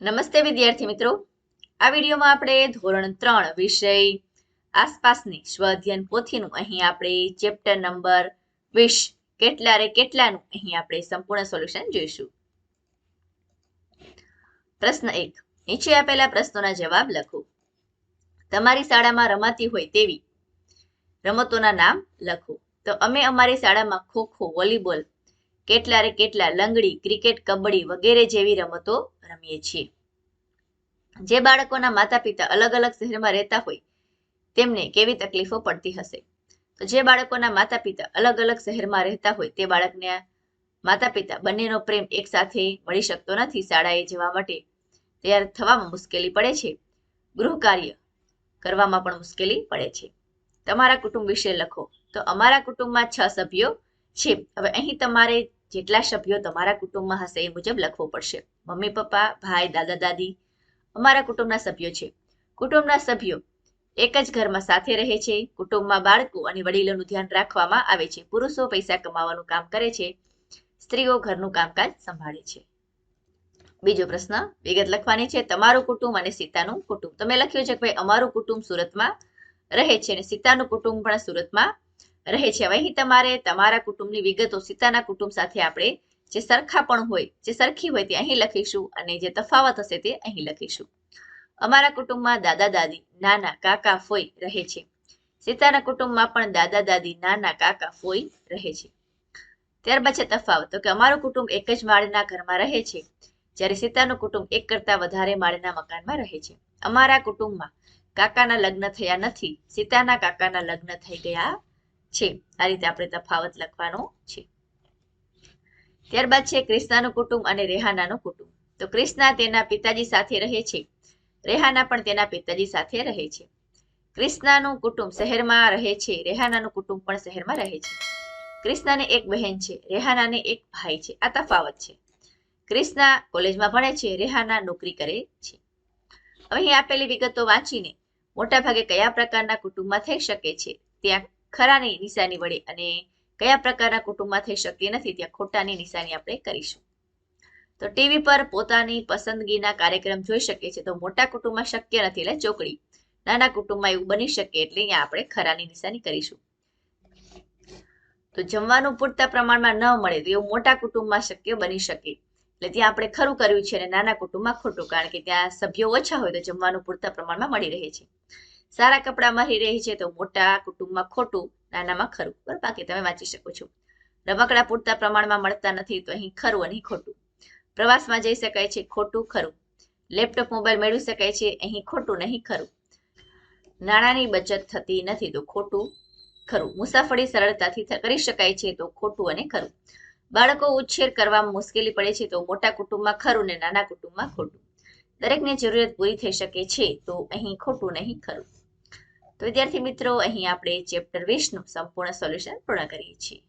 નમસ્તે વિદ્યાર્થી મિત્રો. આ વિડીયોમાં આપણે ધોરણ ત્રણ વિષય આસપાસની સ્વઅધ્યયન પોથીનું અહીં આપણે ચેપ્ટર નંબર વીસ કેટલા રે કેટલાનું અહીં આપણે સંપૂર્ણ સોલ્યુશન જોઈશું. પ્રશ્ન એક. નીચે આપેલા પ્રશ્નોના જવાબ લખો. તમારી શાળામાં રમાતી હોય તેવી રમતોના નામ લખો. તો અમે અમારી શાળામાં ખો ખો વોલીબોલ કેટલા રે કેટલા લંગડી, ક્રિકેટ, કબડ્ડી વગેરે જેવી રમતો રમીએ છીએ. જે બાળકોના માતા પિતા અલગ અલગ શહેરમાં રહેતા હોય, તેમને કેવી તકલીફો પડતી હશે? તો જે બાળકોના માતા પિતા અલગ અલગ શહેરમાં રહેતા હોય, તે બાળકને માતા પિતા બંનેનો પ્રેમ એકસાથે મળી શકતો નથી શાળાએ જવા માટે. તૈયાર થવામાં મુશ્કેલી પડે છે. ગૃહ કાર્ય કરવામાં પણ મુશ્કેલી પડે છે. તમારા કુટુંબ વિશે લખો. તો અમારા કુટુંબમાં છ સભ્યો છે. હવે અહીં તમારે જેટલા સભ્યો તમારા કુટુંબમાં હશે એ મુજબ લખવું પડશે. મમ્મી, પપ્પા, ભાઈ, દાદા, દાદી અમારા કુટુંબના સભ્યો છે. કુટુંબના સભ્યો એક જ ઘરમાં સાથે રહે છે. કુટુંબમાં બાળકો અને વડીલોનું ધ્યાન રાખવામાં આવે છે. પુરુષો પૈસા કમાવાનું કામ કરે છે. સ્ત્રીઓ ઘરનું કામકાજ સંભાળે છે. બીજો પ્રશ્ન વિગત લખવાની છે. તમારું કુટુંબ અને સીતાનું કુટુંબ. તમે લખ્યું છે કે ભાઈ અમારું કુટુંબ સુરતમાં રહે છે અને સીતાનું કુટુંબ પણ સુરતમાં રહે છે. અહીં તમારે તમારા કુટુંબની વિગતો સીતાના કુટુંબ સાથે આપણે જે સરખા પણ હોય, જે સરખી હોય તે અહીં લખીશું અને જે તફાવત હશે તે અહીં લખીશું. અમારા કુટુંબમાં દાદા, દાદી, નાના, કાકા, ફોઈ રહે છે. સીતાના કુટુંબમાં પણ દાદા, દાદી, નાના, કાકા, ફોઈ રહે છે. ત્યારબાદ છે તફાવત. તો કે અમારું કુટુંબ એક જ માળના ઘરમાં રહે છે. જ્યારે સીતાનું કુટુંબ એક કરતા વધારે માળના મકાનમાં રહે છે. અમારા કુટુંબમાં કાકાના લગ્ન થયા નથી. સીતાના કાકાના લગ્ન થઈ ગયા છે. આ રીતે આપણે તફાવત લખવાનો છે. ત્યારબાદ છે ક્રિષ્નાનું કુટુંબ અને રેહાનાનું કુટુંબ. તો ક્રિષ્ના તેના પિતાજી સાથે રહે છે. રેહાના પણ તેના પિતાજી સાથે રહે છે. ક્રિષ્નાનું કુટુંબ શહેરમાં રહે છે. રેહાનાનું કુટુંબ પણ શહેરમાં રહે છે. ક્રિષ્નાને એક બહેન છે. રેહાનાને એક ભાઈ છે. આ તફાવત છે. ક્રિષ્ના કોલેજમાં ભણે છે. રેહાના નોકરી કરે છે. અહીં આપેલી વિગતો વાંચીને મોટા ભાગે કયા પ્રકારના કુટુંબમાં થઈ શકે છે? ત્યાં ખરાની નિશાની વડે અને કયા પ્રકારના કુટુંબમાં થઈ શકતી નથી, ત્યાં ખોટાની નિશાની આપણે કરીશું. તો ટીવી પર પોતાની પસંદગીના કાર્યક્રમ જોઈ શકીએ છીએ. તો મોટા કુટુંબમાં શક્ય નથી, એટલે ચોકડી. નાના કુટુંબમાં એવું બની શકે એટલે અહીંયા આપણે ખરાની નિશાની કરીશું. તો જમવાનું પૂરતા પ્રમાણમાં ન મળે તો એવું મોટા કુટુંબમાં શક્ય બની શકે. એટલે ત્યાં આપણે ખરું કર્યું છે અને નાના કુટુંબમાં ખોટું, કારણ કે ત્યાં સભ્યો ઓછા હોય તો જમવાનું પૂરતા પ્રમાણમાં મળી રહે છે. સારા કપડામાં રહી રહી છે તો મોટા, કુટુંબમાં ખોટું, નાનામાં ખરું. બરાબર? બાકી તમે વાંચી શકો છો. રમકડા પૂરતા પ્રમાણમાં મળતા નથી તો અહીં ખરું અને ખોટું. પ્રવાસમાં જઈ શકાય છે ખોટું, ખરું. લેપટોપ, મોબાઈલ મેળવી શકાય છે અહીં ખોટું નહીં ખરું. નાણાંની બચત થતી નથી તો ખોટું, ખરું. મુસાફરી સરળતાથી કરી શકાય છે તો ખોટું અને ખરું. બાળકો ઉછેર કરવામાં મુશ્કેલી પડે છે તો મોટા કુટુંબમાં ખરું ને નાના કુટુંબમાં ખોટું. દરેકની જરૂરિયાત પૂરી થઈ શકે છે તો અહીં ખોટું નહીં ખરું. તો વિદ્યાર્થી મિત્રો અહીં આપણે ચેપ્ટર વીસનું સંપૂર્ણ સોલ્યુશન પૂર્ણ કરીએ છીએ.